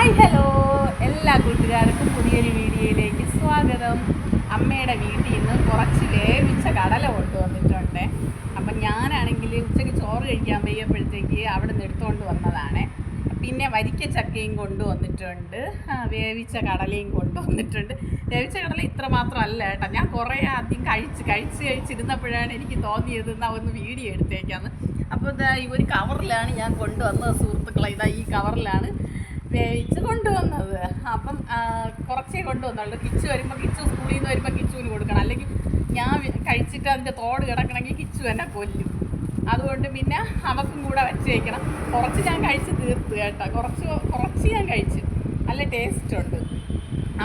Hi hello. എല്ലാ കൂട്ടുകാർക്കും പുതിയൊരു വീഡിയോയിലേക്ക് സ്വാഗതം. അമ്മയുടെ വീട്ടിൽ നിന്ന് കുറച്ച് വേവിച്ച കടല കൊണ്ടുവന്നിട്ടുണ്ട് അപ്പം ഞാനാണെങ്കിൽ ഉച്ചയ്ക്ക് ചോറ് കഴിക്കാൻ വയ്യപ്പോഴത്തേക്ക് അവിടെ നിന്ന് എടുത്തുകൊണ്ട് വന്നതാണ്. പിന്നെ വരിക്ക ചക്കയും കൊണ്ടുവന്നിട്ടുണ്ട് വേവിച്ച കടലയും കൊണ്ടുവന്നിട്ടുണ്ട് വേവിച്ച കടല ഇത്ര മാത്രമല്ല കേട്ടോ. ഞാൻ കുറേ ആദ്യം കഴിച്ച് കഴിച്ച് കഴിച്ചിരുന്നപ്പോഴാണ് എനിക്ക് തോന്നിയത് എന്നാൽ ഒന്ന് വീഡിയോ എടുത്തേക്കാന്ന്. അപ്പോൾ ഇതാ ഈ ഒരു കവറിലാണ് ഞാൻ കൊണ്ടുവന്നത് സുഹൃത്തുക്കളെ. ഇതാ ഈ കവറിലാണ് വേവിച്ച് കൊണ്ടുവന്നത്. അപ്പം കുറച്ചേ കൊണ്ടുവന്നുള്ളൂ. കിച്ചു വരുമ്പോൾ കിച്ചു സ്കൂളിൽ നിന്ന് വരുമ്പോൾ കിച്ചുവിന് കൊടുക്കണം. അല്ലെങ്കിൽ ഞാൻ കഴിച്ചിട്ട് അതിന്റെ തോട് കിടക്കണമെങ്കിൽ കിച്ചു എന്നെ കൊല്ലും. അതുകൊണ്ട് പിന്നെ അവക്കും കൂടെ വെച്ച് വയ്ക്കണം കുറച്ച് ഞാൻ കഴിച്ച് തീർത്ത് കേട്ടോ. കുറച്ച് കുറച്ച് ഞാൻ കഴിച്ചു. നല്ല ടേസ്റ്റ് ഉണ്ട്.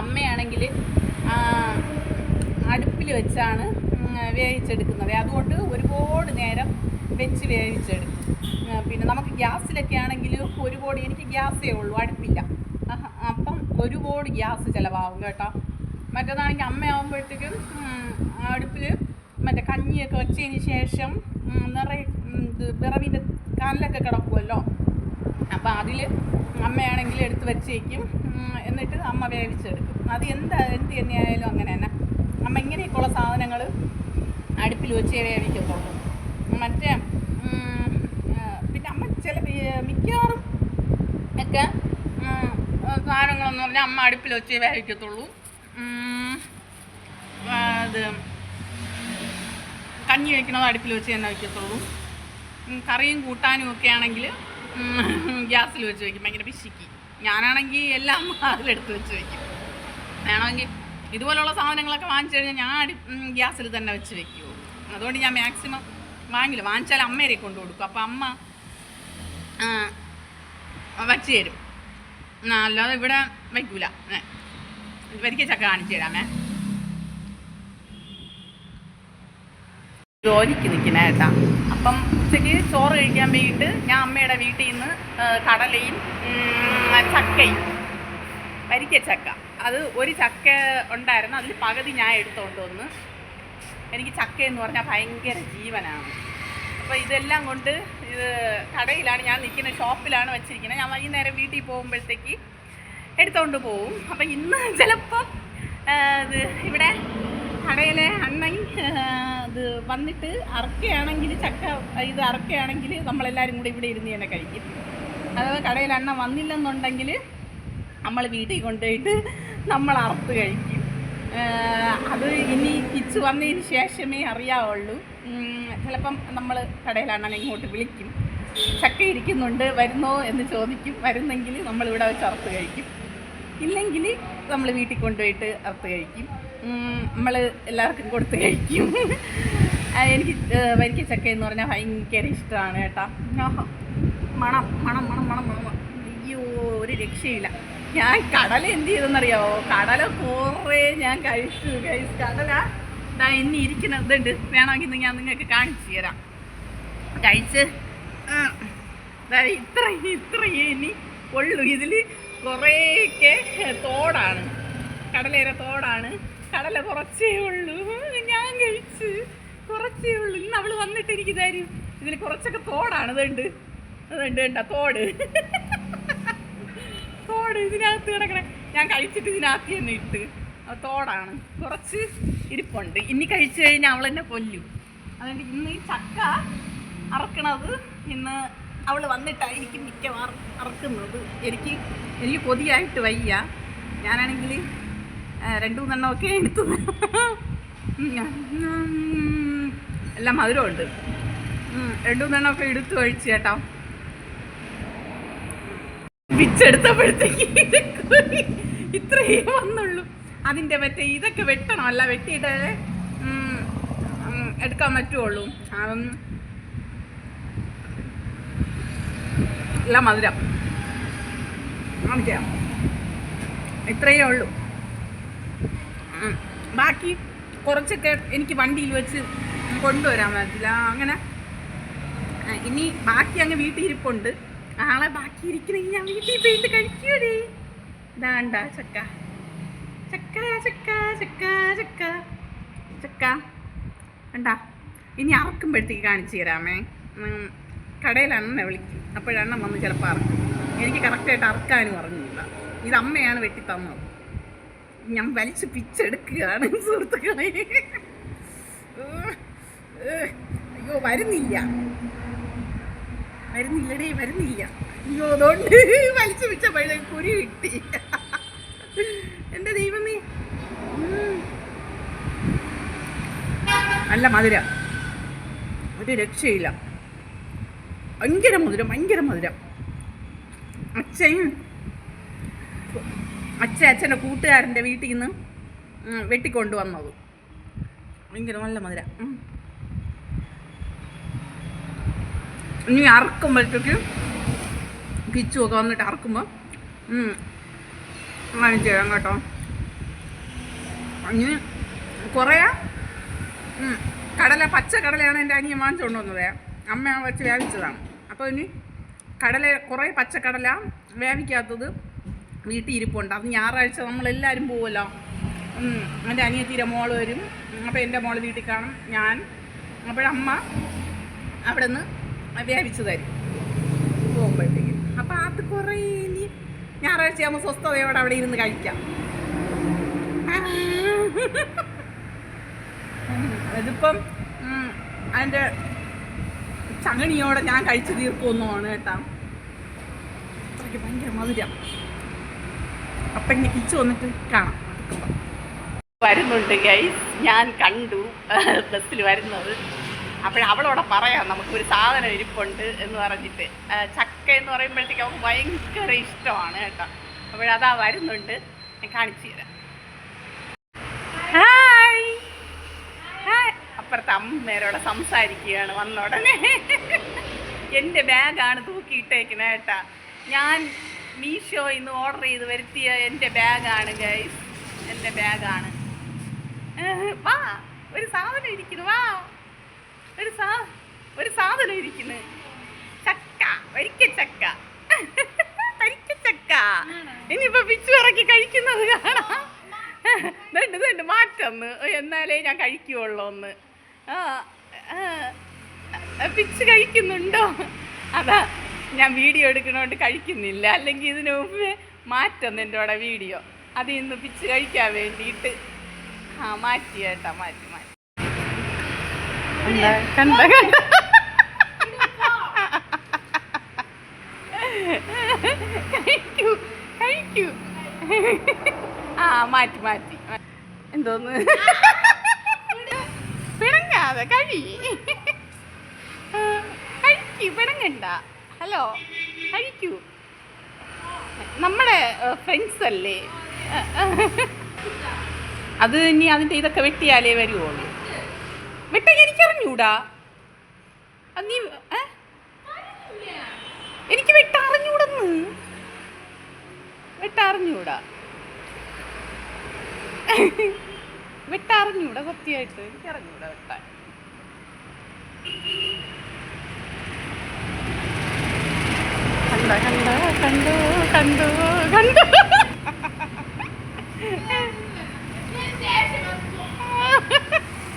അമ്മയാണെങ്കിൽ അടുപ്പിൽ വെച്ചാണ് വേവിച്ചെടുക്കുന്നത്. അതുകൊണ്ട് ഒരുപാട് നേരം വെച്ച് വേവിച്ചെടുക്കും പിന്നെ നമുക്ക് ഗ്യാസിലൊക്കെ ആണെങ്കിൽ ഒരു ബോഡി എനിക്ക് ഗ്യാസേ ഉള്ളൂ അടുപ്പില്ല. അപ്പം ഒരു ഒരുപാട് ഗ്യാസ് ചിലവാകും കേട്ടോ. മറ്റേതാണെങ്കിൽ അമ്മയാകുമ്പോഴത്തേക്കും അടുപ്പിൽ മറ്റേ കഞ്ഞിയൊക്കെ വെച്ചതിന് ശേഷം നിറയെ വിറവിന്റെ കാലിലൊക്കെ കിടക്കുമല്ലോ അപ്പം അതിൽ അമ്മയാണെങ്കിൽ എടുത്ത് വെച്ചേക്കും എന്നിട്ട് അമ്മ വേവിച്ചെടുക്കും. അത് എന്താ എന്ത് തന്നെയായാലും അങ്ങനെ തന്നെ. അമ്മ ഇങ്ങനെയൊക്കെയുള്ള സാധനങ്ങൾ അടുപ്പിൽ വെച്ചേ വേവിക്കത്തുള്ളൂ. മറ്റേ പിന്നെ അമ്മ ചില മിക്കവാറും ഒക്കെ സാധനങ്ങളെന്ന് പറഞ്ഞാൽ അമ്മ അടുപ്പിൽ വെച്ചേ വേവിക്കത്തുള്ളൂ. അത് കഞ്ഞി വയ്ക്കണത് അടുപ്പിൽ വെച്ച് തന്നെ വയ്ക്കത്തുള്ളൂ കറിയും കൂട്ടാനും ഒക്കെ ആണെങ്കിൽ ഗ്യാസിൽ വെച്ച് വയ്ക്കും ഭയങ്കര പിശിക്ക്. ഞാനാണെങ്കിൽ എല്ലാം അതിലെടുത്ത് വെച്ച് വയ്ക്കും വേണമെങ്കിൽ ഇതുപോലുള്ള സാധനങ്ങളൊക്കെ വാങ്ങിച്ചു കഴിഞ്ഞാൽ ഞാൻ ഗ്യാസിൽ തന്നെ വെച്ച് വെക്കുമോ അതുകൊണ്ട് ഞാൻ മാക്സിമം വാങ്ങില്ല വാങ്ങിച്ചാൽ അമ്മേരെ കൊണ്ടു കൊടുക്കും. അപ്പം അമ്മ വച്ച് തരും. അല്ലാതെ ഇവിടെ വയ്ക്കൂല. വരിക്ക ചക്ക കാണിച്ചു തരാമേ. ജോലിക്ക് നിൽക്കുന്ന കേട്ടാ അപ്പം ഉച്ചയ്ക്ക് ചോറ് കഴിക്കാൻ വേണ്ടിയിട്ട് ഞാൻ അമ്മയുടെ വീട്ടിൽ നിന്ന് കടലയും ചക്കയും വരിക്ക ചക്ക. അത് ഒരു ചക്ക ഉണ്ടായിരുന്നു. അതിൽ പകുതി ഞാൻ എടുത്തുകൊണ്ട് വന്ന്. എനിക്ക് ചക്ക എന്ന് പറഞ്ഞാൽ ഭയങ്കര ജീവനാണ്. അപ്പോൾ ഇതെല്ലാം കൊണ്ട് ഇത് കടയിലാണ് ഞാൻ നിൽക്കുന്ന ഷോപ്പിലാണ് വെച്ചിരിക്കുന്നത്. ഞാൻ വൈകുന്നേരം വീട്ടിൽ പോകുമ്പോഴത്തേക്ക് എടുത്തുകൊണ്ട് പോവും. അപ്പം ഇന്ന് ചിലപ്പം ഇത് ഇവിടെ കടയിലെ അണ്ണൻ ഇത് വന്നിട്ട് അറക്കുകയാണെങ്കിൽ ചക്ക ഇത് അറക്കുകയാണെങ്കിൽ നമ്മളെല്ലാവരും കൂടി ഇവിടെ ഇരുന്ന് തന്നെ കഴിക്കും. അഥവാ കടയിൽ അണ്ണ വന്നില്ലെന്നുണ്ടെങ്കിൽ നമ്മൾ വീട്ടിൽ കൊണ്ടുപോയിട്ട് നമ്മൾ അറുത്ത് കഴിക്കും. അത് ഇനി കിച്ച് വന്നതിന് ശേഷമേ അറിയാവുള്ളൂ. ചിലപ്പം നമ്മൾ കടയിലാണ് ഇങ്ങോട്ട് വിളിക്കും. ചക്ക ഇരിക്കുന്നുണ്ട് വരുന്നോ എന്ന് ചോദിക്കും. വരുന്നെങ്കിൽ നമ്മളിവിടെ വെച്ച് അറുത്ത് കഴിക്കും. ഇല്ലെങ്കിൽ നമ്മൾ വീട്ടിൽ കൊണ്ടുപോയിട്ട് അറുത്ത് കഴിക്കും. നമ്മൾ എല്ലാവർക്കും കൊടുത്ത് കഴിക്കും. എനിക്ക് വരിക്ക ചക്ക എന്ന് പറഞ്ഞാൽ ഭയങ്കര ഇഷ്ടമാണ് കേട്ടോ. മണം മണം മണം മണം മണം അയ്യോ ഒരു രക്ഷയില്ല. ഞാൻ കടല എന്ത് ചെയ്തെന്നറിയാവോ? കടല കുറേ ഞാൻ കഴിച്ചു കഴിച്ചു കടല. ദാ ഇനി ഇരിക്കുന്ന ഇതുണ്ട്. വേണമെങ്കിൽ ഞാൻ നിങ്ങൾക്ക് കാണിച്ചു തരാം. കഴിച്ച്. ഇത്ര ഇത്ര ഇനി ഉള്ളു. ഇതിൽ കുറേയൊക്കെ തോടാണ്. കടലേര തോടാണ്. കടല കുറച്ചേ ഉള്ളൂ. ഞാൻ കഴിച്ച്. കുറച്ചേ ഉള്ളൂ. ഇന്ന് അവൾ വന്നിട്ട് എനിക്ക് തരും. ഇതിൽ കുറച്ചൊക്കെ തോടാണ്. ഇതുണ്ട് അതുണ്ട് കണ്ട? തോട്. തോട് ഇതിനകത്ത് കിടക്കണേ. ഞാൻ കഴിച്ചിട്ട് ഇതിനകത്ത് തന്നെ ഇട്ട്. തോടാണ്. കുറച്ച് ഇരിപ്പുണ്ട്. ഇനി കഴിച്ചു കഴിഞ്ഞാൽ അവൾ എന്നെ കൊല്ലും. അതുകൊണ്ട് ഇന്ന് ഈ ചക്ക അറക്കണത് ഇന്ന് അവൾ വന്നിട്ടായിരിക്കും മിക്കവാറും അറക്കുന്നത്. എനിക്ക് എനിക്ക് കൊതിയായിട്ട് വയ്യ. ഞാനാണെങ്കിൽ രണ്ടു മൂന്നെണ്ണമൊക്കെ എടുത്തു. എല്ലാം മധുരമുണ്ട്. രണ്ടു മൂന്നെണ്ണമൊക്കെ എടുത്തു കഴിച്ചു കേട്ടോ. പിച്ചെടുത്തപ്പോഴത്തേക്ക് ഇത്രയേ വന്നുള്ളൂ. അതിന്റെ മറ്റേ ഇതൊക്കെ വെട്ടണം അല്ല വെട്ടിയിട്ട് എടുക്കാൻ പറ്റുള്ളൂ. എല്ലാം മധുരം. ഇത്രയേ ഉള്ളൂ. ബാക്കി കുറച്ചൊക്കെ എനിക്ക് വണ്ടിയിൽ വെച്ച് കൊണ്ടുവരാൻ പറ്റില്ല. അങ്ങനെ ഇനി ബാക്കി അങ്ങ് വീട്ടിൽ ഇരിപ്പുണ്ട് ആളെ ബാക്കി ഇരിക്കണമെങ്കിൽ ഞാൻ വീട്ടിൽ പോയിട്ട് കഴിക്കൂടേ ഇതാണ്ട ചക്ക. ചക്ക ചക്ക ചക്ക ചക്ക. ചക്ക. കണ്ടാ? ഇനി അറക്കുമ്പോഴത്തേക്ക് കാണിച്ചു തരാമേ. കടയിലാണ് വിളിക്കും. അപ്പോഴെണ്ണം വന്ന് ചിലപ്പോൾ അറക്കും. എനിക്ക് കറക്റ്റായിട്ട് അറക്കാനും അറിഞ്ഞില്ല ഇത് അമ്മയാണ് വെട്ടി തന്നത്. ഞാൻ വലിച്ച് പിച്ചെടുക്കുകയാണ് സുഹൃത്തുക്കളെ. അയ്യോ വരുന്നില്ല. വരുന്നില്ലടേ വരുന്നില്ല. അയ്യോ അതുകൊണ്ട് വലിച്ചു പിച്ചപ്പോഴേ കുരി കിട്ടി. നല്ല മധുരം. ഒരു രക്ഷയില്ല. ഭയങ്കര മധുരം ഭയങ്കര മധുരം. അച്ഛൻ അച്ഛൻ അച്ഛന്റെ കൂട്ടുകാരന്റെ വീട്ടിൽ നിന്ന് വെട്ടിക്കൊണ്ട് വന്നത്. ഭയങ്കര നല്ല മധുരം. ഇനി അറക്കുമ്പോഴത്തേക്ക് കിച്ചുമൊക്കെ വന്നിട്ട് അറക്കുമ്പോൾ അങ്ങനെ ചെയ്യാം കേട്ടോ. ഇനി കുറേ. കടല പച്ച കടലയാണ് എന്റെ അനിയൻ വാങ്ങിച്ചുകൊണ്ട് വന്നത് അമ്മ വെച്ച് വേവിച്ചതാണ് അപ്പോൾ ഇനി കടല കുറേ പച്ചക്കടല വേവിക്കാത്തത് വീട്ടിൽ ഇരിപ്പുണ്ട്. അത് ഞായറാഴ്ച നമ്മളെല്ലാവരും പോവുമല്ലോ ഉം. എന്റെ അനിയത്തിയുടെ മോൾ വരും. അപ്പോൾ എന്റെ മോൾ വീട്ടിൽ കാണും. ഞാൻ അപ്പോഴമ്മ അവിടെ നിന്ന് വേവിച്ച് തരും. പോകുമ്പോഴത്തേക്കും. അപ്പോൾ അത് കുറേ ഇനി ഞായറാഴ്ച ആകുമ്പോൾ സ്വസ്ഥതയോടെ അവിടെ ഇരുന്ന് കഴിക്കാം. ഇതിപ്പം അതിന്റെ ചങ്ങണിയോടെ ഞാൻ കഴിച്ചു തീർക്കുമെന്നാണ് കേട്ടാ. അത്രയ്ക്ക് ഭയങ്കര മധുരം. അപ്പം ഇനി കിച്ചു വന്നിട്ട് കാണാം. വരുന്നുണ്ട് ഗൈസ് ഞാൻ കണ്ടു ബസ്സിൽ വരുന്നത്. അപ്പോൾ അവളോടെ പറയാം നമുക്കൊരു സാധനം ഇരിപ്പുണ്ട് എന്ന് പറഞ്ഞിട്ട്. ചക്ക എന്ന് പറയുമ്പോഴത്തേക്ക് അവൾക്ക് ഭയങ്കര ഇഷ്ടമാണ് കേട്ടോ. അപ്പോഴതാ വരുന്നുണ്ട്. ഞാൻ കാണിച്ചു തരാം. അപ്പുറത്തെ അമ്മേരോടെ സംസാരിക്കുകയാണ് വന്ന ഉടനെ. എന്റെ ബാഗാണ് തൂക്കിയിട്ടേക്കുന്നത് ഞാൻ മീഷോ ഇന്ന് ഓർഡർ ചെയ്ത് വരുത്തിയ എന്റെ ബാഗാണ് ഗൈസ് എന്റെ ബാഗാണ്. വാ ഒരു സാധനം ഇരിക്കുന്നു വാ. ഒരു സാ ഒരു സാധനം ഇരിക്കുന്നു. ചക്ക വരിക്ക ചക്ക. തരിക്ക ചക്ക. ഇനിയിപ്പോ പിച്ചു ഇറക്കി കഴിക്കുന്നത് കാണാം. ഇതുണ്ട് ഇതുണ്ട് മാറ്റന്ന് എന്നാലേ ഞാൻ കഴിക്കുകയുള്ളൂ ഒന്ന്. പിച്ച് കഴിക്കുന്നുണ്ടോ? അതാ ഞാൻ വീഡിയോ എടുക്കണോണ്ട് കഴിക്കുന്നില്ല. അല്ലെങ്കിൽ ഇതിനു മുമ്പേ മാറ്റുന്നു എന്റെ കൂടെ വീഡിയോ. അത് ഇന്ന് പിച്ച് കഴിക്കാൻ വേണ്ടിയിട്ട്. ആ മാറ്റി കേട്ടാ മാറ്റി മാറ്റി. കണ്ട കണ്ട? കഴിക്കൂ കഴിക്കൂ. ആ മാറ്റി മാറ്റി. എന്തോന്ന്? പിണങ്ങാതെ കഴി. കഴിക്കൂ പിണങ്ങണ്ട ഹലോ കഴിക്കൂ. നമ്മുടെ ഫ്രണ്ട്സ് അല്ലേ? അത് ഇനി അതിന്റെ ഇതൊക്കെ വെട്ടിയാലേ വരുവുള്ളൂ വെട്ടാൻ എനിക്കറിഞ്ഞൂടാ. നീ? എനിക്ക് വെട്ടറിഞ്ഞൂടെന്ന്. വെട്ടറിഞ്ഞൂടാ. വെട്ടറിഞ്ഞൂടാ സത്യമായിട്ട്. എനിക്കറിഞ്ഞൂടാ കണ്ട കണ്ട കണ്ടു കണ്ടു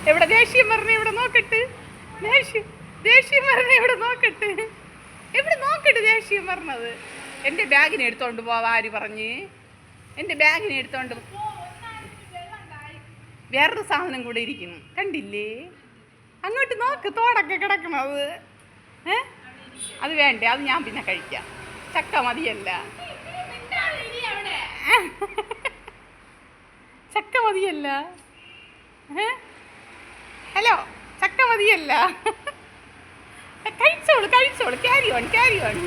എവിടെ ദേഷ്യം പറഞ്ഞ ഇവിടെ നോക്കട്ട്. ദേഷ്യം ദേഷ്യം പറഞ്ഞ ഇവിടെ നോക്കട്ട്. എവിടെ നോക്കട്ട് ദേഷ്യം പറഞ്ഞത് എന്റെ ബാഗിനെ എടുത്തോണ്ട് പോവാ ആര് പറഞ്ഞ്? എന്റെ ബാഗിനെ എടുത്തോണ്ട് വേറൊരു സാധനം കൂടെ ഇരിക്കുന്നു. കണ്ടില്ലേ? അങ്ങോട്ട് നോക്ക് തോടൊക്കെ കിടക്കണത്. ഏ? അത് വേണ്ടേ അത് ഞാൻ പിന്നെ കഴിക്കാം. ചക്ക മതിയല്ല ചക്ക മതിയല്ല? ഹലോ ചക്ക മതിയല്ല കഴിച്ചോളൂ. കഴിച്ചോളൂ ക്യാരി ഓൺ ക്യാരി ഓൺ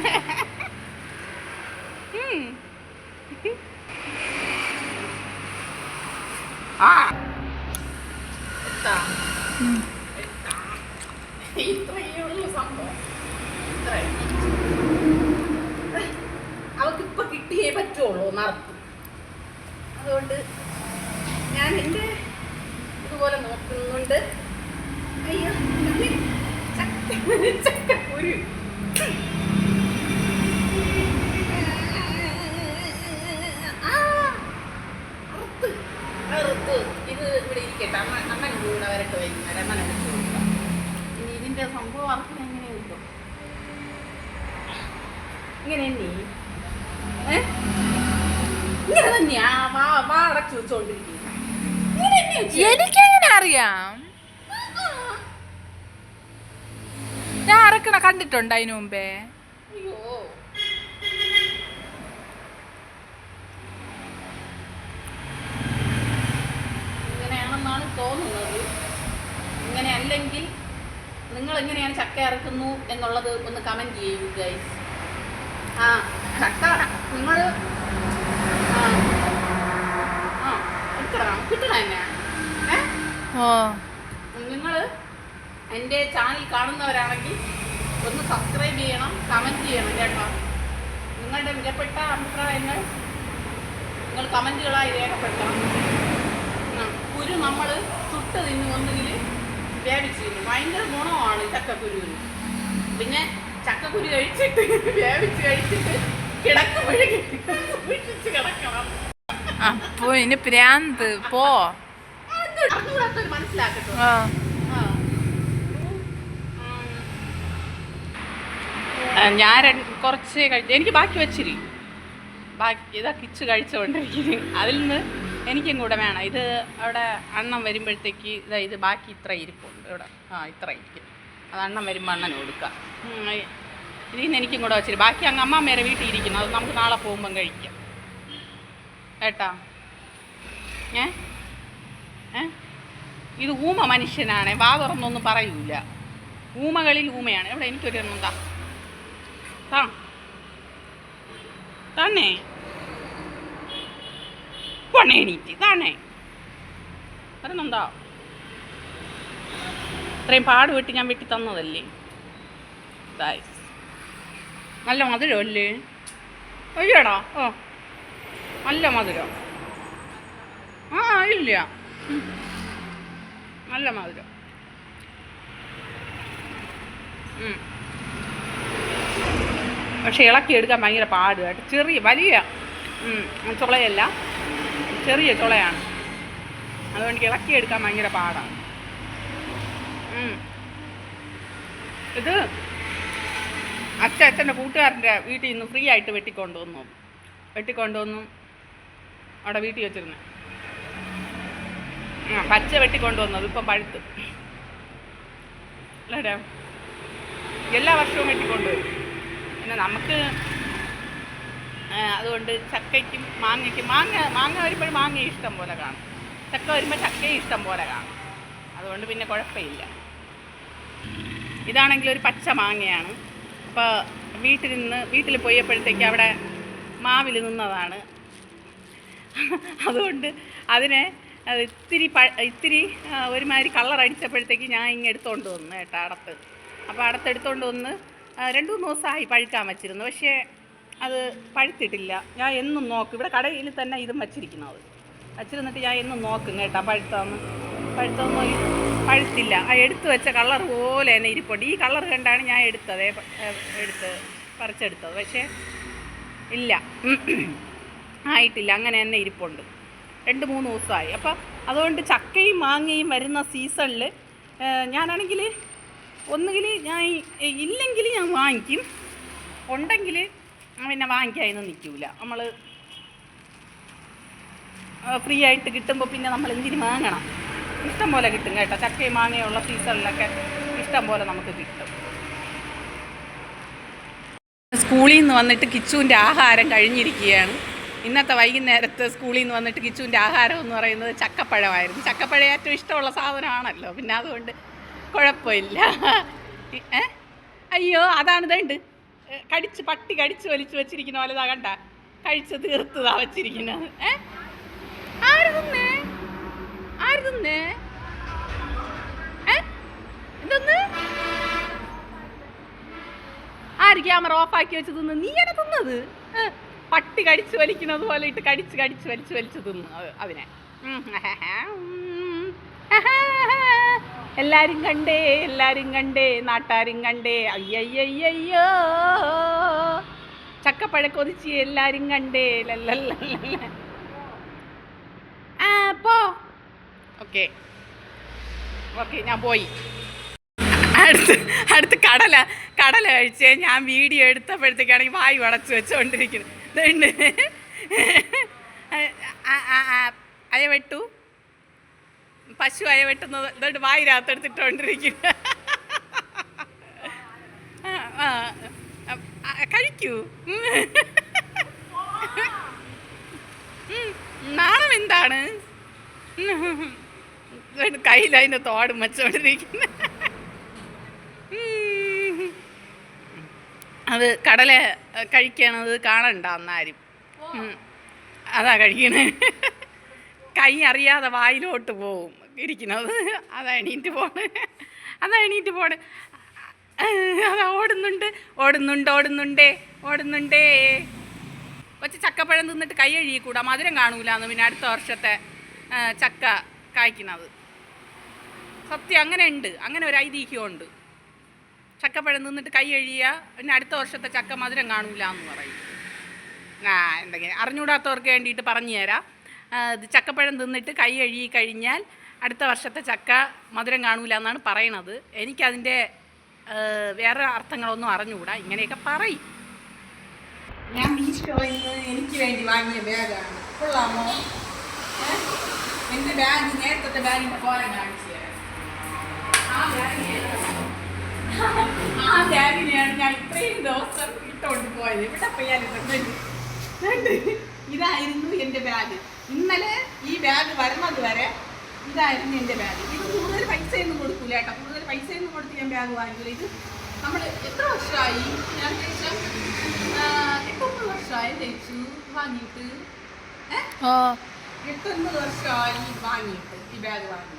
ആ. ഇത്രയേ ഉള്ളൂ സംഭവം. ഇത്രയേ അവൾക്ക് ഇപ്പൊ കിട്ടിയേ പറ്റുള്ളൂ അതുകൊണ്ട് ഞാൻ എന്റെ ഇതുപോലെ നോക്കുന്നുണ്ട് അയ്യോ ചക്ക ചക്ക ആ, അറുത്ത്, അറുത്ത്. ഇത് ഇവിടെ ഇരിക്കട്ടെ അമ്മ അമ്മൻ കൂടെ വരട്ടെ വൈകുന്നേരം അമ്മൻ എടുത്ത് കൊടുക്കാം ഇനി ഇതിന്റെ സംഭവം അറക്കുന്ന എങ്ങനെ കിട്ടും ഇങ്ങനെ തന്നെ തന്നെയാ വാ വാ അടച്ചു വെച്ചോണ്ടിരിക്കുന്നത് ഇങ്ങനെ തന്നെയാ ചെയ്യുന്നത്. എനിക്കെങ്ങനെ അറിയാം? ഞാൻ അറക്കണ കണ്ടിട്ടുണ്ട് അതിനു മുമ്പേ? ഇങ്ങനെയാണെന്നാണ് തോന്നുന്നത്. ഇങ്ങനെ അല്ലെങ്കിൽ നിങ്ങൾ എങ്ങനെയാണ് ചക്ക ഇറക്കുന്നു എന്നുള്ളത് ഒന്ന് കമന്റ് ചെയ്യൂ ഗൈസ് ആ ചക്ക നിങ്ങൾ ആ എടുക്കണം കിട്ടണം എന്നെ നിങ്ങൾ എന്റെ ചാനൽ കാണുന്നവരാണെങ്കിൽ ഒന്ന് സബ്സ്ക്രൈബ് ചെയ്യണം കമന്റ് ചെയ്യണം കേട്ടോ. നിങ്ങളുടെ വിലപ്പെട്ട അഭിപ്രായങ്ങൾ നിങ്ങൾ കമന്റുകളായി രേഖപ്പെടുത്തണം. കുരു നമ്മൾ ചുട്ട് തിന്നു ഒന്നുകിൽ വേവിച്ച് തിന്നു ഭയങ്കര ഗുണമാണ് ചക്കക്കുരുവിന് പിന്നെ ചക്കക്കുരു കഴിച്ചിട്ട് വേവിച്ച് കഴിച്ചിട്ട് കിടക്കുമ്പോഴേക്കും സൂക്ഷിച്ച് കിടക്കണം. അപ്പോൾ ഇനി പ്രാന്ത് പോ. മനസ്സിലാക്കട്ടോ. ഞാൻ കുറച്ച് കഴിച്ചു എനിക്ക് ബാക്കി വെച്ചിരി. ബാക്കി ഇതാ കിച്ച് കഴിച്ചുകൊണ്ടിരിക്കുന്നത് അതിൽ നിന്ന് എനിക്കും കൂടെ വേണം. ഇത് അവിടെ അണ്ണം വരുമ്പോഴത്തേക്ക് ഇതാ ഇത് ബാക്കി ഇത്ര ഇരിപ്പുണ്ട്. ഇവിടെ. ആ ഇത്ര ഇരിക്കും. അത് അണ്ണം വരുമ്പോൾ അണ്ണന് കൊടുക്കാം. ഇതിൽ നിന്ന് എനിക്കും കൂടെ വെച്ചിരി. ബാക്കി അങ്ങ് അമ്മാമ്മേരെ വീട്ടിൽ ഇരിക്കുന്നു. അത് നമുക്ക് നാളെ പോകുമ്പം കഴിക്കാം. കേട്ടാ ഏ? ഇത് ഊമ മനുഷ്യനാണ് വാ തുറന്നൊന്നും പറയൂല. ഊമകളിൽ ഊമയാണ്. എവിടെ എനിക്കൊരു എണ്ണം താ. താ. തന്നെ. താണേ ഒരെണ്ണെന്താ ഇത്രയും പാട് വെട്ടി ഞാൻ വെട്ടി തന്നതല്ലേ? നല്ല നല്ല മധുരമല്ലേ അയ്യടാ. ഓ. നല്ല മധുരം. ആ ഇല്ല. നല്ല മധുരം. പക്ഷെ ഇളക്കി എടുക്കാൻ ഭയങ്കര പാട് കേട്ടോ. ചെറിയ വലിയ ചുളയല്ല. ചെറിയ ചുളയാണ്. അതുകൊണ്ട് ഇളക്കി എടുക്കാൻ ഭയങ്കര പാടാണ്. ഇത് അച്ഛ അച്ഛന്റെ കൂട്ടുകാരന്റെ വീട്ടിൽ നിന്ന് ഫ്രീ ആയിട്ട് വെട്ടിക്കൊണ്ടുവന്നു. വെട്ടിക്കൊണ്ടുവന്നു. അവിടെ വീട്ടിൽ വെച്ചിരുന്നു. ആ പച്ച വെട്ടിക്കൊണ്ടുവന്നത് ഇപ്പം പഴുത്ത്. അല്ലേ എല്ലാ വർഷവും വെട്ടിക്കൊണ്ടുവരും പിന്നെ നമുക്ക് അതുകൊണ്ട് ചക്കയ്ക്കും മാങ്ങയ്ക്കും മാങ്ങ മാങ്ങ വരുമ്പോഴും മാങ്ങ ഇഷ്ടം പോലെ കാണും. ചക്ക വരുമ്പോൾ ചക്കയും ഇഷ്ടം പോലെ കാണും. അതുകൊണ്ട് പിന്നെ കുഴപ്പമില്ല. ഇതാണെങ്കിൽ ഒരു പച്ച മാങ്ങയാണ്. അപ്പോൾ വീട്ടിൽ നിന്ന് വീട്ടിൽ പോയപ്പോഴത്തേക്ക് അവിടെ മാവിൽ നിന്നതാണ്. അതുകൊണ്ട് അതിനെ അത് ഇത്തിരി പ ഇത്തിരി ഒരുമാതിരി കളർ അടിച്ചപ്പോഴത്തേക്ക് ഞാൻ ഇങ്ങ് എടുത്തുകൊണ്ട് വന്നു കേട്ടോ അടത്ത് അപ്പോൾ അടത്ത് എടുത്തോണ്ട് വന്ന് രണ്ട് മൂന്ന് ദിവസമായി പഴുക്കാൻ വെച്ചിരുന്നു. പക്ഷേ അത് പഴുത്തിട്ടില്ല. ഞാൻ എന്നും നോക്കും. ഇവിടെ കടയിൽ തന്നെ ഇതും വച്ചിരിക്കുന്നത് വച്ചിരുന്നിട്ട് ഞാൻ എന്നും നോക്കും കേട്ടോ പഴുത്താന്ന് പഴുത്തൊന്നും പഴുത്തില്ല. ആ എടുത്തു വെച്ച കളർ പോലെ തന്നെ ഇരിപ്പുണ്ട്. ഈ കളർ കണ്ടാണ് ഞാൻ എടുത്തത് എടുത്ത് പറിച്ചെടുത്തത്. പക്ഷേ ഇല്ല. ആയിട്ടില്ല. അങ്ങനെ തന്നെ ഇരിപ്പുണ്ട്. രണ്ട് മൂന്ന് ദിവസമായി. അപ്പോൾ അതുകൊണ്ട് ചക്കയും മാങ്ങയും വരുന്ന സീസണിൽ ഞാനാണെങ്കിൽ ഒന്നുകിൽ ഞാൻ ഇല്ലെങ്കിൽ ഞാൻ വാങ്ങിക്കും. ഉണ്ടെങ്കിൽ പിന്നെ വാങ്ങിക്കാതിന് നിൽക്കില്ല നമ്മൾ ഫ്രീ ആയിട്ട് കിട്ടുമ്പോൾ പിന്നെ നമ്മൾ എന്തിന് വാങ്ങണം? ഇഷ്ടം പോലെ കിട്ടും കേട്ടോ. ചക്കയും മാങ്ങയുള്ള സീസണിലൊക്കെ ഇഷ്ടം പോലെ നമുക്ക് കിട്ടും. സ്കൂളിൽ നിന്ന് വന്നിട്ട് കിച്ചുവിന്റെ ആഹാരം കഴിഞ്ഞിരിക്കുകയാണ്. ഇന്നത്തെ വൈകുന്നേരത്ത് സ്കൂളിൽ നിന്ന് വന്നിട്ട് കിച്ചുവിന്റെ ആഹാരം എന്ന് പറയുന്നത് ചക്കപ്പഴമായിരുന്നു. ചക്കപ്പഴം ഏറ്റവും ഇഷ്ടമുള്ള സാധനമാണല്ലോ. പിന്നെ അതുകൊണ്ട് കുഴപ്പമില്ല. ഏ? അയ്യോ അതാണ് ഇതുണ്ട്. കടിച്ച് പട്ടി കടിച്ച് വലിച്ചു വെച്ചിരിക്കുന്ന പോലെ ഇതാ കണ്ട. കഴിച്ച് തീർത്തതാ വെച്ചിരിക്കുന്നത്. ഏ? ആര് തിന്നേ? ആര് തിന്നേ? ഏ? ക്യാമറ ഓഫാക്കി വെച്ച് തിന്ന്? നീ എന്നെ തിന്നത്? ഏ, പട്ടി കടിച്ചു വലിക്കുന്നത് പോലെ ഇട്ട് കടിച്ച് കടിച്ച് വലിച്ച് വലിച്ചു തിന്നു അവനെ. എല്ലാരും കണ്ടേ എല്ലാരും കണ്ടേ നാട്ടാരും കണ്ടേ അയ്യയ്യയ്യോ ചക്കപ്പഴ കൊതിച്ച് എല്ലാരും കണ്ടേ ലല്ലല്ല പോ. ഓക്കെ. ഓക്കെ ഞാൻ പോയി. അടുത്ത് അടുത്ത് കടല കടല കഴിച്ച് ഞാൻ വീഡിയോ എടുത്തപ്പോഴത്തേക്കാണെങ്കിൽ വായു അടച്ചു വെച്ചുകൊണ്ടിരിക്കുന്നു ഇതുണ്ട്. അയവെട്ടു പശു അയവെട്ടുന്നത് ഇതോട്ട് വായിനകത്തെടുത്തിട്ടോണ്ടിരിക്കുന്നു. ആ, ആ, ആ, കഴിക്കൂ. നാണം എന്താണ്? കയ്യിൽ അതിന്റെ തോടും വെച്ചോണ്ടിരിക്കുന്നു അത് കടല കഴിക്കണത് കാണണ്ട അന്നാരും. അതാ കഴിക്കണേ. കൈ അറിയാതെ വായിലോട്ട് പോവും. ഇരിക്കുന്നത്. അതാ എണീറ്റ് പോണ്. അതാ എണീറ്റ് പോണ്. അതാ ഓടുന്നുണ്ട്. ഓടുന്നുണ്ട് ഓടുന്നുണ്ടേ ഓടുന്നുണ്ടേ. കൊച്ചു ചക്കപ്പഴം തിന്നിട്ട് കൈ എഴുതിക്കൂടാ മധുരം കാണൂലെന്ന് പിന്നെ അടുത്ത വർഷത്തെ ചക്ക കായ്ക്കുന്നത് സത്യം അങ്ങനെ ഉണ്ട്. അങ്ങനെ ഒരു ഐതിഹ്യമുണ്ട്. ചക്കപ്പഴം നിന്നിട്ട് കൈ കഴിയുക പിന്നെ അടുത്ത വർഷത്തെ ചക്ക മധുരം കാണൂല എന്ന് പറയും. ആ എന്തെങ്കിലും അറിഞ്ഞൂടാത്തവർക്ക് വേണ്ടിയിട്ട് പറഞ്ഞു തരാം. ചക്കപ്പഴം തിന്നിട്ട് കൈ കഴുകി കഴിഞ്ഞാൽ അടുത്ത വർഷത്തെ ചക്ക മധുരം കാണൂല എന്നാണ് പറയണത്. എനിക്കതിന്റെ വേറെ അർത്ഥങ്ങളൊന്നും അറിഞ്ഞുകൂടാ. ഇങ്ങനെയൊക്കെ പറയും. ഞാൻ നിന്ന് എനിക്ക് വേണ്ടി വാങ്ങിയ ബാഗാണ് കൊള്ളാമോ? എന്റെ ബാഗ് നേരത്തെ ബാഗിന്റെ കോലം കാണിച്ചു. തരാം ആ ബാഗിനെയാണ് ആ ബാഗിനെയാണ് ഞാൻ ഇത്രയും ദിവസം ഇട്ടുകൊണ്ട് പോയത്. ഇവിടെ പെയ്യാനിട്ടുണ്ട് ഇതായിരുന്നു എന്റെ ബാഗ്. ഇന്നലെ ഈ ബാഗ് വരുന്നത് വരെ ഇതായിരുന്നു എന്റെ ബാഗ്. ഇത് കൂടുതൽ പൈസയൊന്നും കൊടുക്കൂല കേട്ടോ. കൂടുതൽ പൈസയൊന്നും കൊടുത്ത് ഞാൻ ബാഗ് വാങ്ങിക്കില്ല ഇത് നമ്മൾ എത്ര വർഷമായി? ഞാൻ ഏകദേശം എട്ടൊമ്പത് വർഷമായി തയ്ച്ചു വാങ്ങിയിട്ട്. ഏഹ് ഓ എട്ടൊൻപത് വർഷമായി വാങ്ങിയിട്ട് ഈ ബാഗ് വാങ്ങി.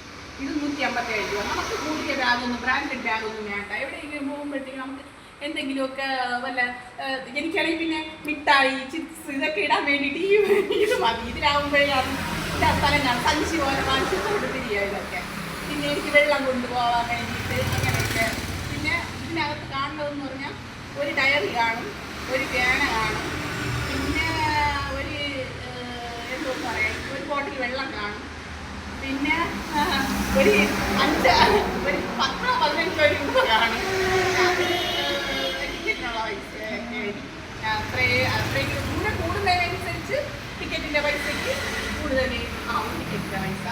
ഇത് നൂറ്റി അമ്പത്തേഴ് രൂപ നമുക്ക് കൂടിയ ബാഗൊന്നും ബ്രാൻഡഡ് ബാഗൊന്നും വേണ്ട. എവിടെയെങ്കിലും പോകുമ്പോഴത്തേക്കും നമുക്ക് എന്തെങ്കിലുമൊക്കെ വല്ല എനിക്കറിയാം പിന്നെ മിഠായി ചിപ്സ് ഇതൊക്കെ ഇടാൻ വേണ്ടിയിട്ട് ഈ ഇത് മതി. ഇതിലാവുമ്പോഴേ അത് ഇതാ സ്ഥലം കാണും സഞ്ചി പോലെ വാങ്ങിച്ചു കൊടുത്തിരിക്കുക ഇതൊക്കെ. പിന്നെ എനിക്ക് വെള്ളം കൊണ്ടുപോകാൻ വേണ്ടിയിട്ട് അങ്ങനെയൊക്കെ. പിന്നെ ഇതിനകത്ത് കാണുന്നതെന്ന് പറഞ്ഞാൽ ഒരു ഡയറി കാണും ഒരു പേന കാണും. പിന്നെ ഒരു എന്തോ പറയാം ഒരു ബോട്ടിൽ വെള്ളം കാണും. പിന്നെ ഒരു അഞ്ച് ഒരു പത്തോ പതിനഞ്ചോ രൂപ കാണും അത് ടിക്കറ്റിനുള്ള പൈസ അത്രേ അത്രയ്ക്ക് ദൂരെ കൂടുന്നതിനനുസരിച്ച് ടിക്കറ്റിന്റെ പൈസയ്ക്ക് കൂടുതൽ ആവും ടിക്കറ്റിന്റെ പൈസ.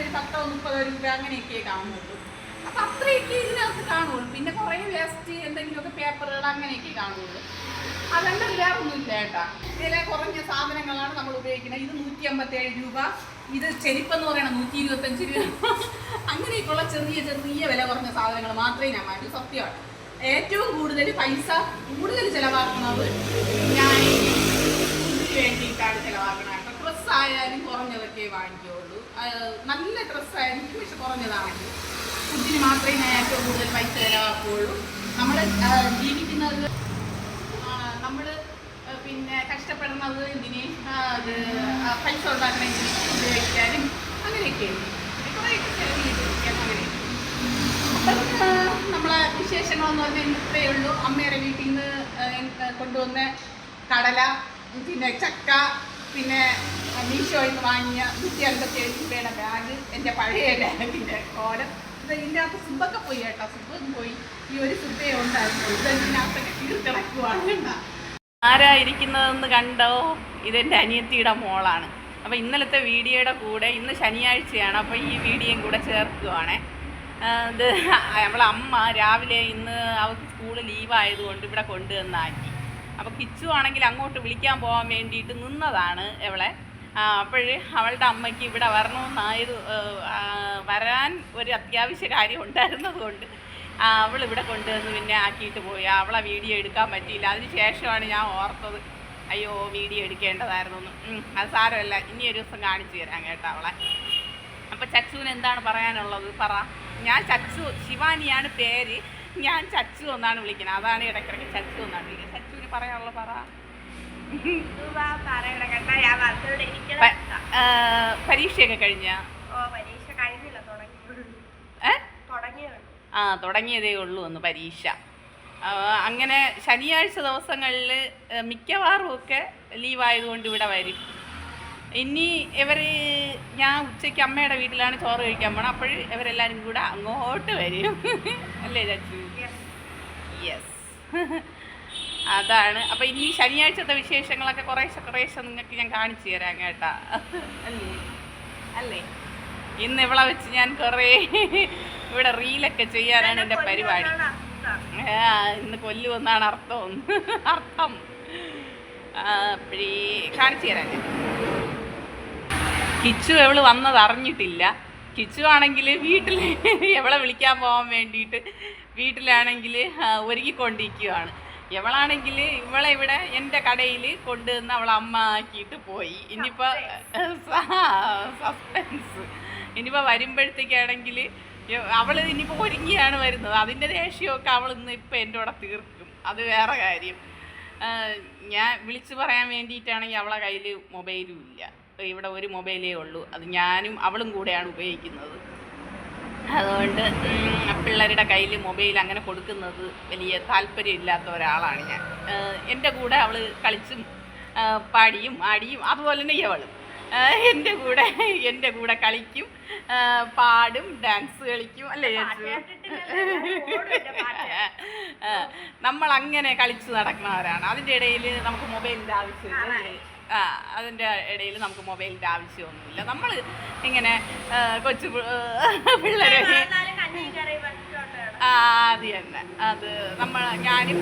ഒരു പത്തോ മുപ്പതോ രൂപ അങ്ങനെയൊക്കെ കാണുള്ളൂ അപ്പം അത്രയൊക്കെ ഇതിനകത്ത് കാണുള്ളൂ. പിന്നെ കുറേ വേസ്റ്റ് എന്തെങ്കിലുമൊക്കെ പേപ്പറുകൾ അങ്ങനെയൊക്കെ കാണുള്ളൂ. അതല്ല വേറെ ഒന്നുമില്ല കേട്ടാ. ഇതിലെ കുറഞ്ഞ സാധനങ്ങളാണ് നമ്മൾ ഉപയോഗിക്കുന്നത്. ഇത് നൂറ്റി അമ്പത്തേഴ് രൂപ. ഇത് ചെരുപ്പെന്ന് പറയണ നൂറ്റി ഇരുപത്തഞ്ച് രൂപ. അങ്ങനെയൊക്കെയുള്ള ചെറിയ ചെറിയ വില കുറഞ്ഞ സാധനങ്ങൾ മാത്രമേ ഞാൻ വേണ്ടി സത്യമാണ്. ഏറ്റവും കൂടുതൽ പൈസ കൂടുതൽ ചിലവാക്കുന്നത് ഞാൻ വേണ്ടിയിട്ടാണ് ചിലവാക്കുന്നത്. കേട്ടോ ഡ്രസ്സ് ആയാലും കുറഞ്ഞതൊക്കെ വാങ്ങിക്കുള്ളൂ നല്ല നല്ല ഡ്രസ്സായിരിക്കും പക്ഷെ കുറഞ്ഞതാണെങ്കിൽ ഫുഡിന് മാത്രമേ ഞാൻ ഏറ്റവും കൂടുതൽ പൈസ ചിലവാക്കുകയുള്ളൂ. നമ്മൾ ജീവിക്കുന്നത് നമ്മൾ പിന്നെ കഷ്ടപ്പെടുന്നത് ഇതിന് അത് പൈസ ഉണ്ടാക്കണമെങ്കിൽ ഉപയോഗിക്കാനും അങ്ങനെയൊക്കെ. നമ്മളെ വിശേഷങ്ങളെന്ന് പറഞ്ഞാൽ ഇത്രയേ ഉള്ളൂ. അമ്മയുടെ വീട്ടിൽ നിന്ന് കൊണ്ടുവന്ന കടല പിന്നെ ചക്ക പിന്നെ മീഷോയിൽ നിന്ന് വാങ്ങിയ നൂറ്റി അൻപത്തേഴ് രൂപയുടെ ബാഗ് എന്റെ പഴയ ബാഗിന്റെ കോലം. ഇത് ഇതിന്റെ അകത്ത് സുബൊക്കെ പോയി കേട്ടോ. സുബും പോയി. ഈ ഒരു സുബേ ഉണ്ടായിരുന്നു ഇതിനകത്തൊക്കെ കീർക്കിടക്കുവാണ് കണ്ട ആരാ ഇരിക്കുന്നതെന്ന് കണ്ടോ? ഇതെന്റെ അനിയത്തിയുടെ മോളാണ്. അപ്പോൾ ഇന്നലത്തെ വീഡിയോയുടെ കൂടെ ഇന്ന് ശനിയാഴ്ചയാണ് അപ്പോൾ ഈ വീഡിയോയും കൂടെ ചേർക്കുവാണേ. ഇത് നമ്മളെ അമ്മ രാവിലെ ഇന്ന് അവൾക്ക് സ്കൂൾ ലീവായതുകൊണ്ട് ഇവിടെ കൊണ്ടുവന്നാക്കി അപ്പോൾ കിച്ചു ആണെങ്കിൽ അങ്ങോട്ട് വിളിക്കാൻ പോകാൻ വേണ്ടിയിട്ട് നിന്നതാണ് അവളെ അപ്പോഴ് അവളുടെ അമ്മയ്ക്ക് ഇവിടെ വരണമെന്നായത് വരാൻ ഒരു അത്യാവശ്യ കാര്യം ഉണ്ടായിരുന്നത് കൊണ്ട് അവൾ ഇവിടെ കൊണ്ടുവന്ന് പിന്നെ ആക്കിയിട്ട് പോയി. അവളെ വീഡിയോ എടുക്കാൻ പറ്റിയില്ല. അതിന് ശേഷമാണ് ഞാൻ ഓർത്തത് അയ്യോ വീഡിയോ എടുക്കേണ്ടതായിരുന്നു. അത് സാരമല്ല. ഇനി ഒരു ദിവസം കാണിച്ചു തരാം കേട്ടോ അവളെ. അപ്പം ചച്ചുവിന് എന്താണ് പറയാനുള്ളത്? പറ. ഞാൻ ചച്ചു ശിവാനിയാണ് പേര്. ഞാൻ ചച്ചു എന്നാണ് വിളിക്കുന്നത്. അതാണ് ഇടയ്ക്കിടയ്ക്ക് ചച്ചു എന്നാണ് വിളിക്കുന്നത്. ചച്ചുവിന് പറയാനുള്ളത് പറ. പരീക്ഷയൊക്കെ കഴിഞ്ഞ ഓ പരീക്ഷ കഴിഞ്ഞില്ല തുടങ്ങി ആ തുടങ്ങിയതേ ഉള്ളൂ എന്ന് പരീക്ഷ. അങ്ങനെ ശനിയാഴ്ച ദിവസങ്ങളിൽ മിക്കവാറും ഒക്കെ ലീവായതുകൊണ്ട് ഇവിടെ വരും. ഇനി ഇവർ ഞാൻ ഉച്ചയ്ക്ക് അമ്മയുടെ വീട്ടിലാണ് ചോറ് കഴിക്കാൻ പോകണം അപ്പോൾ ഇവരെല്ലാവരും കൂടെ അങ്ങോട്ട് വരും. അല്ലേ ചാച്ചി? യെസ് അതാണ്. അപ്പോൾ ഇനി ശനിയാഴ്ചത്തെ വിശേഷങ്ങളൊക്കെ കുറേശ്ശെ കുറേശ്ശെ നിങ്ങൾക്ക് ഞാൻ കാണിച്ചു തരാം കേട്ടാ. അല്ലേ? അല്ലേ? ഇന്ന് ഇവളെ വെച്ച് ഞാൻ കുറേ ഇവിടെ റീലൊക്കെ ചെയ്യാനാണ് എന്റെ പരിപാടി. ഇന്ന് ഇന്ന് കൊല്ലുമെന്നാണ് അർത്ഥം. അർത്ഥം. അപ്പോഴേ കാണിച്ചു തരാൻ കിച്ചു എവൾ വന്നത് അറിഞ്ഞിട്ടില്ല. കിച്ചു ആണെങ്കിൽ വീട്ടിൽ എവളെ വിളിക്കാൻ പോകാൻ വേണ്ടിയിട്ട് വീട്ടിലാണെങ്കിൽ ഒരുക്കിക്കൊണ്ടിരിക്കുകയാണ് എവളാണെങ്കിൽ ഇവളെ ഇവിടെ എന്റെ കടയിൽ കൊണ്ടുവന്ന് അവളെ അമ്മ ആക്കിയിട്ട് പോയി. ഇനിയിപ്പോൾ സസ്പെൻസ് ഇനിയിപ്പോൾ വരുമ്പോഴത്തേക്കാണെങ്കിൽ അവൾ ഇനിയിപ്പോൾ ഒരുങ്ങിയാണ് വരുന്നത്. അതിന്റെ ദേഷ്യമൊക്കെ അവൾ ഇന്ന് ഇപ്പം എന്റെ കൂടെ തീർക്കും. അത് വേറെ കാര്യം. ഞാൻ വിളിച്ചു പറയാൻ വേണ്ടിയിട്ടാണെങ്കിൽ അവളെ കയ്യിൽ മൊബൈലും ഇല്ല. ഇവിടെ ഒരു മൊബൈലേ ഉള്ളൂ. അത് ഞാനും അവളും കൂടെയാണ് ഉപയോഗിക്കുന്നത്. അതുകൊണ്ട് പിള്ളേരുടെ കയ്യിൽ മൊബൈൽ അങ്ങനെ കൊടുക്കുന്നത് വലിയ താല്പര്യമില്ലാത്ത ഒരാളാണ് ഞാൻ. എന്റെ കൂടെ അവൾ കളിച്ചും പാടിയും ആടിയും അതുപോലെ തന്നെ ഇവളും ആ, എന്റെ കൂടെ എന്റെ കൂടെ കളിക്കും. പാടും ഡാൻസ് കളിക്കും. അല്ലേ നമ്മൾ അങ്ങനെ കളിച്ച് നടക്കുന്നവരാണ്. അതിന്റെ ഇടയിൽ നമുക്ക് മൊബൈലിന്റെ ആവശ്യമില്ല? ആ അതിന്റെ ഇടയിൽ നമുക്ക് മൊബൈലിന്റെ ആവശ്യമൊന്നുമില്ല. നമ്മൾ ഇങ്ങനെ കൊച്ചു പിള്ളേരെ ആ അത് തന്നെ. അത് നമ്മൾ ഞാനും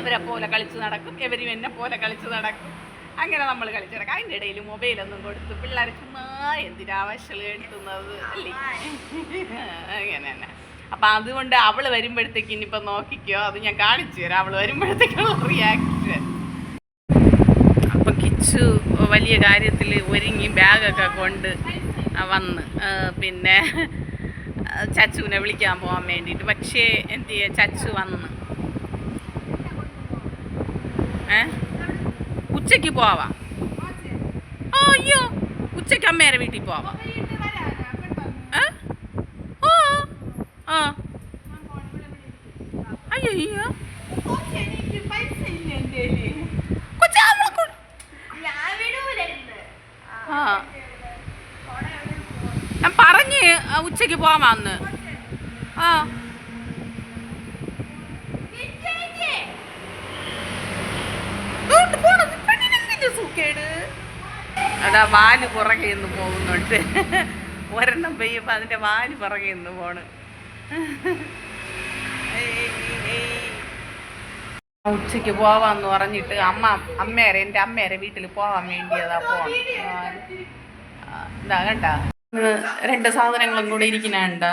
ഇവരെ പോലെ കളിച്ച് നടക്കും. ഇവരും എന്നെ പോലെ കളിച്ച് നടക്കും. അങ്ങനെ നമ്മൾ കളിച്ചിടക്കാം. അതിന്റെ ഇടയിൽ മൊബൈലൊന്നും കൊടുത്ത് പിള്ളേരെ ചുമ്മാ എന്തിനാ വശൽ എടുത്തുന്നത് അല്ലേ? അങ്ങനെ തന്നെ. അപ്പം അതുകൊണ്ട് അവൾ വരുമ്പോഴത്തേക്ക് ഇനിയിപ്പോൾ നോക്കിക്കോ അത് ഞാൻ കാണിച്ചു തരാം. അവൾ വരുമ്പോഴത്തേക്കുള്ള റിയാക്ഷൻ അപ്പം കിച്ചു വലിയ കാര്യത്തിൽ ഒരുങ്ങി ബാഗൊക്കെ കൊണ്ട് വന്ന്. പിന്നെ ചച്ചുവിനെ വിളിക്കാൻ പോകാൻ വേണ്ടിയിട്ട്. പക്ഷേ എന്ത് ചെയ്യാ? ചച്ചു വന്ന്. ഏ? ഉച്ചയ്ക്ക് പോവാം. അയ്യോ ഉച്ചയ്ക്ക് അമ്മേരെ വീട്ടിൽ പോവാം. ഓ ആ. അയ്യോ. അയ്യോ ഞാൻ പറഞ്ഞ് ഉച്ചയ്ക്ക് പോവാന്ന് ആ ഇങ്ങോട്ട് പോണത് പെണ്ണിനെന്തിന്റെ സുഖേട് അതാ വാൽ പുറകെ നിന്ന് പോകുന്നുണ്ട്. ഒരെണ്ണം പെയ്യുമ്പോൾ അതിന്റെ വാൽ പുറകെ നിന്ന് പോണ്. ഉച്ചയ്ക്ക് പോവാന്ന് പറഞ്ഞിട്ട് അമ്മ അമ്മേരെ എന്റെ അമ്മേരെ വീട്ടിൽ പോവാൻ വേണ്ടിയതാ പോണം. എന്താ കണ്ട? രണ്ട് സാധനങ്ങളും കൂടെ ഇരിക്കുന്നുണ്ട?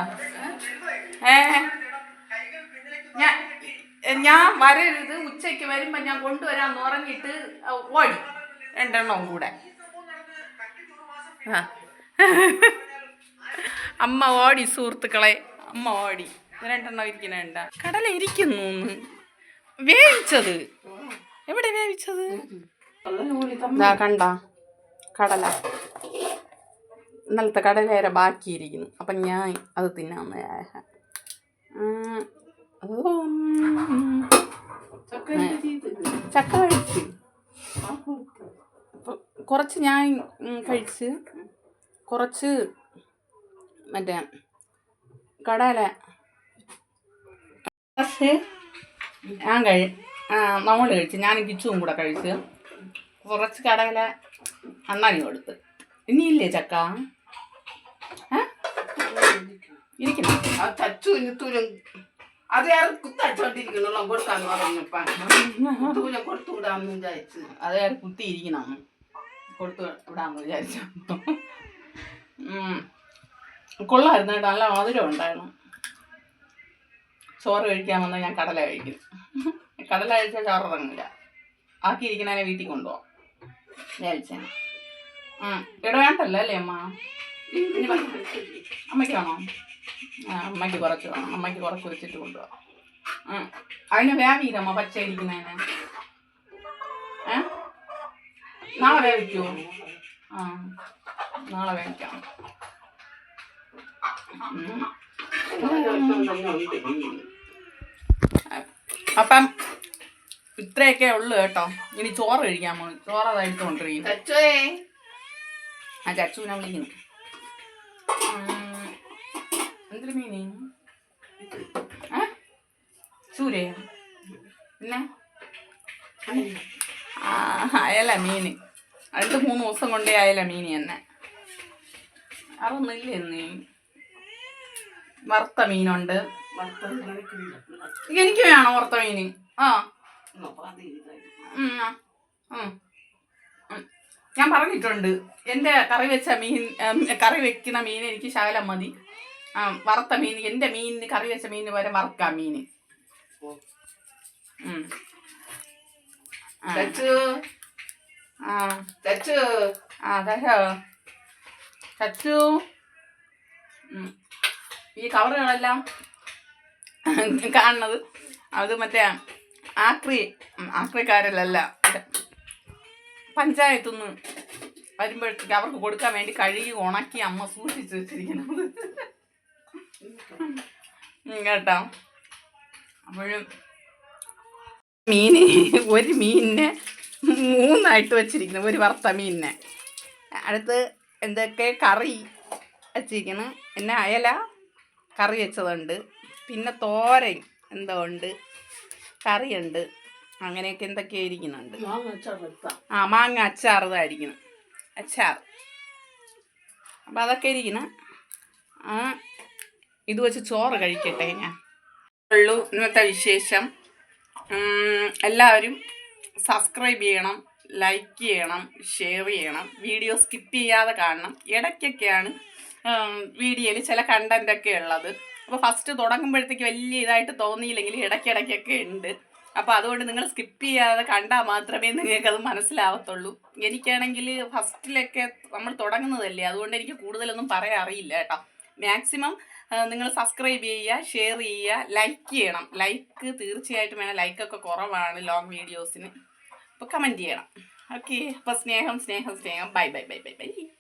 ഏ? ഞാൻ വരരുത്. ഉച്ചയ്ക്ക് വരുമ്പോൾ ഞാൻ കൊണ്ടുവരാന്ന് പറഞ്ഞിട്ട് ഓടി. രണ്ടെണ്ണവും കൂടെ. അമ്മ ഓടി സുഹൃത്തുക്കളെ. അമ്മ ഓടി രണ്ടെണ്ണം ഇരിക്കണേണ്ട കടല ഇരിക്കുന്നു. വേവിച്ചത്. എവിടെ വേവിച്ചത്? കണ്ട? കടല. ഇന്നലത്തെ കടലേറെ ബാക്കിയിരിക്കുന്നു. അപ്പം ഞാൻ അത് തിന്നാന്ന്. ചക്ക കഴിച്ച്. കുറച്ച് ഞാൻ കഴിച്ച്. കുറച്ച് മറ്റേ കടല. ഞാൻ കഴി നമ്മൾ കഴിച്ച്. ഞാൻ കിച്ചും കൂടെ കഴിച്ച്. കുറച്ച് കടല അണ്ണാനി കൊടുത്ത് ഇനിയില്ലേ ചക്ക? ഇരിക്കണം? ആ അത് ಯಾರು കുത്തടിച്ചോണ്ടിരിക്കണല്ലോ കൊടുക്കാന്ന് പറഞ്ഞപ്പ കൊടുത്തു വിടാമെന്ന് വിചാരിച്ചു. അത് കുത്തിയിരിക്കണം. കൊടുത്തു വിടാമെന്ന് വിചാരിച്ചു. കൊള്ളായിരുന്നു കേട്ടോ നല്ല മധുരം ഉണ്ടായിരുന്നു. ചോറ് കഴിക്കാൻ വന്നാൽ ഞാൻ കടല കഴിക്കും. കടല കഴിച്ചാൽ ചോറ് ഇറങ്ങില്ല ആക്കിയിരിക്കണേ വീട്ടിൽ കൊണ്ടുപോകാം വിചാരിച്ചേ ഇവിടെ വേണ്ടല്ലോ അല്ലേ അമ്മ? അമ്മയ്ക്ക് വേണോ? അമ്മയ്ക്ക് കുറച്ച് വേണം. അമ്മയ്ക്ക് കുറച്ച് വെച്ചിട്ട് കൊണ്ടുപോകാം. അതിന് വേവിയില്ലമ്മ പച്ച ഇരിക്കുന്നതിന് നാളെ വേവിക്കുമോ ആ. നാളെ വേവിക്കാം അപ്പം ഇത്രയൊക്കെ ഉള്ളു കേട്ടോ. ഇനി ചോറ് കഴിക്കാൻ പോകും ചോറ് അതായിട്ട് കൊണ്ടിരിക്കും ആ ചച്ചുവിനെ വിളിക്കുന്നു. എന്തൊരു മീന്? ചൂരയോ പിന്നെ? അയല മീന് രണ്ട് മൂന്ന് ദിവസം കൊണ്ടേ അയല മീന് തന്നെ. അതൊന്നുമില്ല എന്നീ വറുത്ത മീനുണ്ട്. എനിക്ക് വേണം വറുത്ത മീന്. ആ. ഞാൻ പറഞ്ഞിട്ടുണ്ട്. എന്റെ കറി വെച്ച മീൻ കറി വെക്കുന്ന മീൻ എനിക്ക് ശകലം മതി. ആ വറുത്ത മീൻ എന്റെ മീനിന് കറി വെച്ച മീനിന് വരെ വറുക്കാം മീൻ. ആ, തച്ചു ആ. തച്ചു ആ ചച്ചു. ഈ കവറുകളെല്ലാം കാണുന്നത് അത് മറ്റേ ആക്രി ആക്രിക്കാരല്ല മറ്റേ പഞ്ചായത്തുനിന്ന് വരുമ്പോഴത്തേക്ക് അവർക്ക് കൊടുക്കാൻ വേണ്ടി കഴുകി ഉണക്കി അമ്മ സൂക്ഷിച്ച് വെച്ചിരിക്കുന്നത്. കേട്ടോ. അപ്പോഴും മീന് ഒരു മീനിനെ മൂന്നായിട്ട് വെച്ചിരിക്കുന്നു ഒരു വറുത്ത മീനിനെ. അടുത്ത് എന്തൊക്കെ കറി വെച്ചിരിക്കുന്നു പിന്നെ അയല കറി വെച്ചതുണ്ട്. പിന്നെ തോരൻ എന്തോ ഉണ്ട്. കറിയുണ്ട്. അങ്ങനെയൊക്കെ എന്തൊക്കെയോ ഇരിക്കുന്നുണ്ട്. ആ മാങ്ങ അച്ചാർ ഇതായിരിക്കണം അച്ചാർ അപ്പം അതൊക്കെ ഇരിക്കണം. ആ ഇത് വെച്ച് ചോറ് കഴിക്കട്ടെ ഞാൻ. ഉള്ളൂ. ഇന്നത്തെ വിശേഷം. എല്ലാവരും സബ്സ്ക്രൈബ് ചെയ്യണം. ലൈക്ക് ചെയ്യണം ഷെയർ ചെയ്യണം വീഡിയോ സ്കിപ്പ് ചെയ്യാതെ കാണണം. ഇടയ്ക്കൊക്കെയാണ് വീഡിയോയിൽ ചില കണ്ടൊക്കെ ഉള്ളത്. അപ്പോൾ ഫസ്റ്റ് തുടങ്ങുമ്പോഴത്തേക്ക് വലിയ ഇതായിട്ട് തോന്നിയില്ലെങ്കിൽ ഇടയ്ക്കിടയ്ക്കൊക്കെ ഉണ്ട്. അപ്പോൾ അതുകൊണ്ട് നിങ്ങൾ സ്കിപ്പ് ചെയ്യാതെ കണ്ടാൽ മാത്രമേ നിങ്ങൾക്കത് മനസ്സിലാവത്തുള്ളൂ. എനിക്കാണെങ്കിൽ ഫസ്റ്റിലൊക്കെ നമ്മൾ തുടങ്ങുന്നതല്ലേ അതുകൊണ്ട് എനിക്ക് കൂടുതലൊന്നും പറയാൻ അറിയില്ല കേട്ടോ. മാക്സിമം നിങ്ങൾ സബ്സ്ക്രൈബ് ചെയ്യുക ഷെയർ ചെയ്യുക ലൈക്ക് ചെയ്യണം. ലൈക്ക് തീർച്ചയായിട്ടും വേണം. ലൈക്കൊക്കെ കുറവാണ് ലോങ് വീഡിയോസിന് അപ്പോൾ കമന്റ് ചെയ്യണം. ഓക്കെ അപ്പോൾ സ്നേഹം സ്നേഹം സ്നേഹം. Bye bye bye bye bye